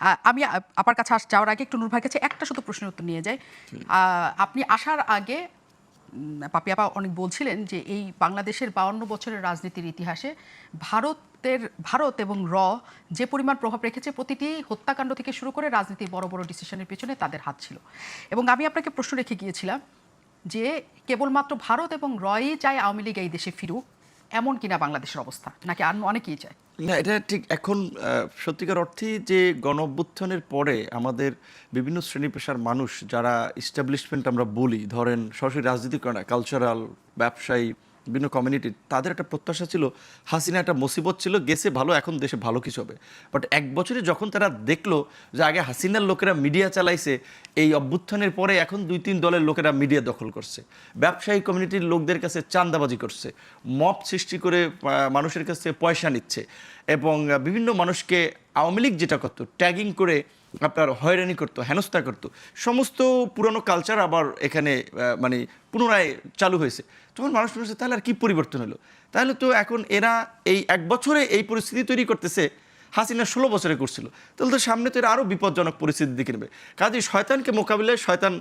আমি আ- আপার কাছে যাওয়ার আগে একটু নূর ভাইয়ের কাছে একটা শুধু প্রশ্নের উত্তর নিয়ে যাই। আপনি আসার আগে উম, পাপি আপা অনেক বলছিলেন যে এই বাংলাদেশের বাউন্ন বছরের রাজনীতির ইতিহাসে ভারতের ভারত এবং র যে পরিমাণ প্রভাব রেখেছে প্রতিটি হত্যাকাণ্ড থেকে শুরু করে রাজনীতির বড় বড় ডিসিশনের পেছনে তাদের হাত ছিল। এবং আমি আপনাকে প্রশ্ন রেখে গিয়েছিলাম যে কেবলমাত্র ভারত এবং রয়ই চায় আওয়ামী লীগ এই দেশে ফিরুক এমন কিনা বাংলাদেশের অবস্থা? নাকি আর অনেকেই চায়। না, এটা ঠিক এখন সত্যিকার অর্থে যে গণ অভ্যুত্থানের পরে আমাদের বিভিন্ন শ্রেণি পেশার মানুষ, যারা ইস্টাবলিশমেন্ট আমরা বলি, ধরেন সরাসরি রাজনীতি করে না কালচারাল ব্যবসায়ী বিভিন্ন কমিউনিটি তাদের একটা প্রত্যাশা ছিল, হাসিনা একটা মুসিবত ছিল, গেছে ভালো, এখন দেশে ভালো কিছু হবে। বাট এক বছরে যখন তারা দেখল যে আগে হাসিনার লোকেরা মিডিয়া চালাইছে, এই অভ্যুত্থানের পরে এখন দুই তিন দলের লোকেরা মিডিয়া দখল করছে। ব্যবসায়ী কমিউনিটির লোকদের কাছে চান্দাবাজি করছে। মপ সৃষ্টি করে মানুষের কাছে পয়সা নিচ্ছে। এবং বিভিন্ন মানুষকে আওয়ামী লীগ যেটা করতো ট্যাগিং করে আপনার হয়রানি করতো, হেনস্থা করতো, সমস্ত পুরনো কালচার আবার এখানে মানে পুনরায় চালু হয়েছে। তখন মানুষ বলছে, তাহলে আর কি পরিবর্তন হলো? তাহলে তো এখন এরা এই এক বছরে এই পরিস্থিতি তৈরি করতেছে, হাসিনা ষোলো বছরে করছিল। তাহলে তো সামনে তো এরা আরও বিপজ্জনক পরিস্থিতির দিকে নেবে। কাজে শয়তানকে মোকাবিলায় শয়তান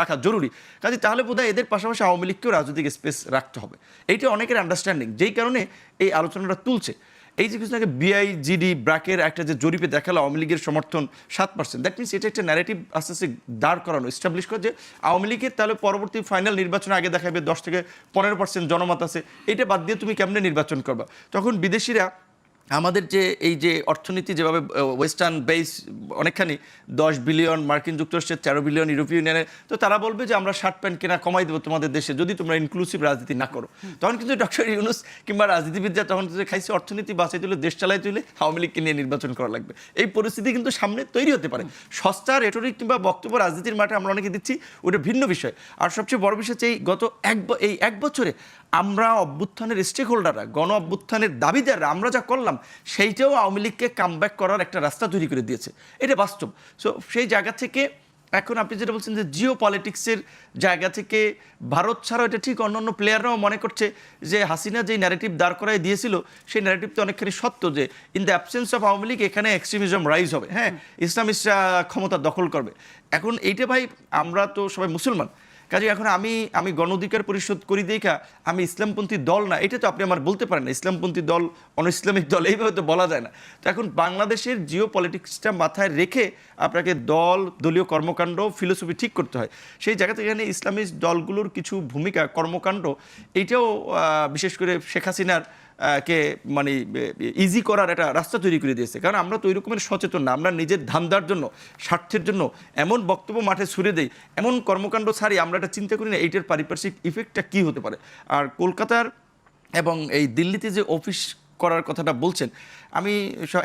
রাখা জরুরি। কাজে তাহলে বোধহয় এদের পাশাপাশি আওয়ামী লীগকেও রাজনৈতিক স্পেস রাখতে হবে। এইটা অনেকের আন্ডারস্ট্যান্ডিং যেই কারণে এই আলোচনাটা তুলছে। এই যে কিছুদিন আগে বিআই জিডি ব্র্যাকের একটা যে জরিপে দেখাল আওয়ামী লীগের সমর্থন সাত পার্সেন্ট দ্যাট মিনস এটা একটা ন্যারেটিভ আস্তে আস্তে দাঁড় করানো এস্টাবলিশ করে যে আওয়ামী লীগের তাহলে পরবর্তী ফাইনাল নির্বাচনে আগে দেখাবে, দশ থেকে পনেরো পার্সেন্ট জনমত আছে, এটা বাদ দিয়ে তুমি কেমনে নির্বাচন করবা? তখন বিদেশিরা আমাদের যে এই যে অর্থনীতি যেভাবে ওয়েস্টার্ন বেস অনেকখানি দশ বিলিয়ন মার্কিন যুক্তরাষ্ট্রের তেরো বিলিয়ন ইউরোপীয় ইউনিয়নে তো তারা বলবে যে আমরা শার্ট প্যান্ট কেনা কমাই দেবো তোমাদের দেশে যদি তোমরা ইনক্লুসিভ রাজনীতি না করো। তখন কিন্তু ডক্টর ইউনুস কিংবা রাজনীতিবিদরা তখন যে খাইছে অর্থনীতি বাঁচাই তুলে দেশ চালাই তুলে আওয়ামী লীগকে নিয়ে নির্বাচন করা লাগবে। এই পরিস্থিতি কিন্তু সামনে তৈরি হতে পারে। সস্তা রেটরিক কিংবা বক্তব্য রাজনীতির মাঠে আমরা অনেকে দিচ্ছি ওটা ভিন্ন বিষয়। আর সবচেয়ে বড় বিষয় হচ্ছে এই গত এক এই এক বছরে আমরা অভ্যুত্থানের স্টেক হোল্ডাররা গণ অভ্যুত্থানের দাবিদাররা আমরা যা করলাম সেইটাও আওয়ামী লীগকে কামব্যাক করার একটা রাস্তা তৈরি করে দিয়েছে। এটা বাস্তব। সো সেই জায়গা থেকে এখন আপনি যেটা বলছেন যে জিও পলিটিক্সের জায়গা থেকে ভারত ছাড়াও এটা ঠিক অন্য অন্য প্লেয়াররাও মনে করছে যে হাসিনা যেই ন্যারেটিভ দাঁড় করায় দিয়েছিল, সেই ন্যারেটিভ তো অনেকখানি সত্য যে in the absence of Awami League এখানে এক্সট্রিমিজম রাইজ হবে। হ্যাঁ ইসলামিস্টরা ক্ষমতা দখল করবে। এখন এইটা ভাই, আমরা তো সবাই মুসলমান। কাজে এখন আমি আমি গণ অধিকার পরিষদ করি দেখা, আমি ইসলামপন্থী দল না, এটা তো আপনি আমার বলতে পারেন ইসলামপন্থী দল অন ইসলামিক দল, এইভাবে তো বলা যায় না। তো এখন বাংলাদেশের জিও পলিটিক্সটা মাথায় রেখে আপনাকে দল, দলীয় কর্মকাণ্ড, ফিলোসফি ঠিক করতে হয়। সেই জায়গা থেকে এখানে ইসলামিক দলগুলোর কিছু ভূমিকা, কর্মকাণ্ড এইটাও বিশেষ করে শেখ হাসিনার কে মানে ইজি করার একটা রাস্তা তৈরি করে দিয়েছে। কারণ আমরা তো রকমের সচেতন না। আমরা নিজের ধান্দার জন্য, স্বার্থের জন্য এমন বক্তব্য মাঠে ছুড়ে দেই, এমন কর্মকাণ্ড ছাড়ি আমরা এটা চিন্তা করি না, এইটার পারিপার্শ্বিক ইফেক্টটা কী হতে পারে। আর কলকাতার এবং এই দিল্লিতে যে অফিস করার কথাটা বলছেন। আমি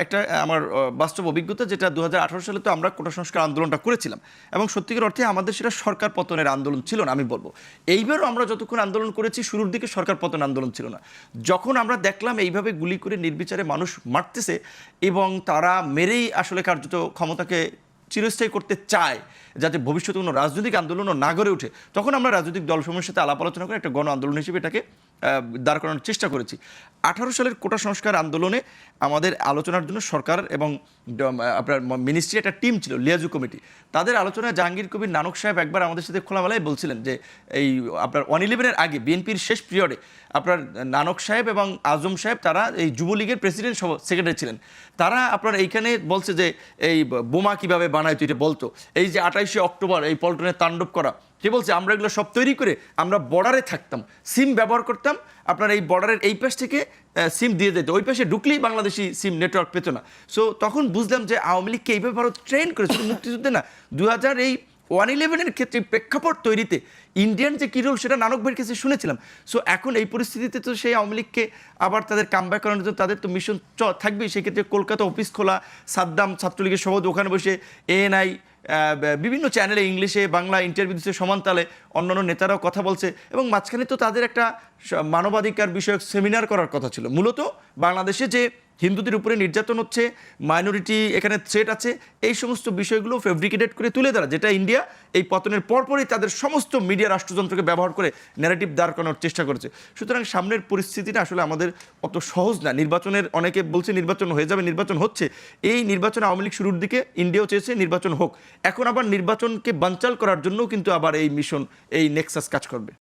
একটা, আমার বাস্তব অভিজ্ঞতা যেটা দু হাজার আঠারো সালে তো আমরা কোটা সংস্কার আন্দোলনটা করেছিলাম এবং সত্যিকার অর্থে আমাদের সেটা সরকার পতনের আন্দোলন ছিল না, আমি বলব। এইবারও আমরা যতক্ষণ আন্দোলন করেছি, শুরুর দিকে সরকার পতন আন্দোলন ছিল না। যখন আমরা দেখলাম এইভাবে গুলি করে নির্বিচারে মানুষ মারতেছে এবং তারা মেরেই আসলে কার্যত ক্ষমতাকে চিরস্থায়ী করতে চায়, যাতে ভবিষ্যতে কোনো রাজনৈতিক আন্দোলনও না গড়ে ওঠে, তখন আমরা রাজনৈতিক দলসমূহের সাথে আলাপ আলোচনা করে একটা গণ আন্দোলন হিসেবে এটাকে দাঁড় করানোর চেষ্টা করেছি। আঠারো সালের কোটা সংস্কার আন্দোলনে আমাদের আলোচনার জন্য সরকার এবং আপনার মিনিস্ট্রি একটা টিম ছিল, লিয়াজু কমিটি। তাদের আলোচনায় জাহাঙ্গীর কবির নানক সাহেব একবার আমাদের সাথে খোলামেলায় বলছিলেন যে, এই আপনার ওয়ান ইলেভেনের আগে, বিএনপির শেষ পিরিয়ডে আপনার নানক সাহেব এবং আজম সাহেব তারা এই যুবলীগের প্রেসিডেন্ট সেক্রেটারি ছিলেন। তারা আপনার এইখানে বলছে যে, এই বোমা কীভাবে বানায় তুই এটা বলতো। এই যে আঠাইশে অক্টোবর এই পল্টনে তাণ্ডব করা সে বলছে? আমরা এগুলো সব তৈরি করে আমরা বর্ডারে থাকতাম। সিম ব্যবহার করতাম। আপনার এই বর্ডারের এই পাশ থেকে সিম দিয়ে যেত ওই পাশে ঢুকলেই বাংলাদেশি সিম নেটওয়ার্ক পেত না। সো তখন বুঝলাম যে আওয়ামী লীগকে এইভাবে ভারত ট্রেন করেছিল মুক্তিযুদ্ধে না দু হাজার এই ওয়ান ইলেভেনের ক্ষেত্রে প্রেক্ষাপট তৈরিতে ইন্ডিয়ান যে কী রোল সেটা নানক ভাইয়ের কাছে শুনেছিলাম। সো এখন এই পরিস্থিতিতে তো সেই আওয়ামী লীগকে আবার তাদের কামব্যাক করানোর জন্য তাদের তো মিশন থাকবেই। সেক্ষেত্রে কলকাতা অফিস খোলা, সাদ্দাম ছাত্রলীগের সভাপতি, ওখানে বসে এএনআই বিভিন্ন চ্যানেলে ইংলিশে, বাংলা ইন্টারভিউ দিচ্ছে সমান তালে অন্যান্য নেতারাও কথা বলছে এবং মাঝখানে তো তাদের একটা মানবাধিকার বিষয়ক সেমিনার করার কথা ছিল। মূলত বাংলাদেশে যে হিন্দুদের উপরে নির্যাতন হচ্ছে মাইনরিটি এখানে থ্রেট আছে, এই সমস্ত বিষয়গুলো ফেব্রিকেটেড করে তুলে ধরা, যেটা ইন্ডিয়া এই পতনের পরপরই তাদের সমস্ত মিডিয়া রাষ্ট্রযন্ত্রকে ব্যবহার করে ন্যারেটিভ দাঁড় করানোর চেষ্টা করেছে। সুতরাং সামনের পরিস্থিতিটা আসলে আমাদের অত সহজ না। নির্বাচনের অনেকে বলছে নির্বাচন হয়ে যাবে, নির্বাচন হচ্ছে। এই নির্বাচন আওয়ামী লীগ শুরুর দিকে ইন্ডিয়াও চেয়েছে, নির্বাচন হোক। এখন আবার নির্বাচনকে বানচাল করার জন্যও কিন্তু আবার এই মিশন এই নেক্সাস কাজ করবে।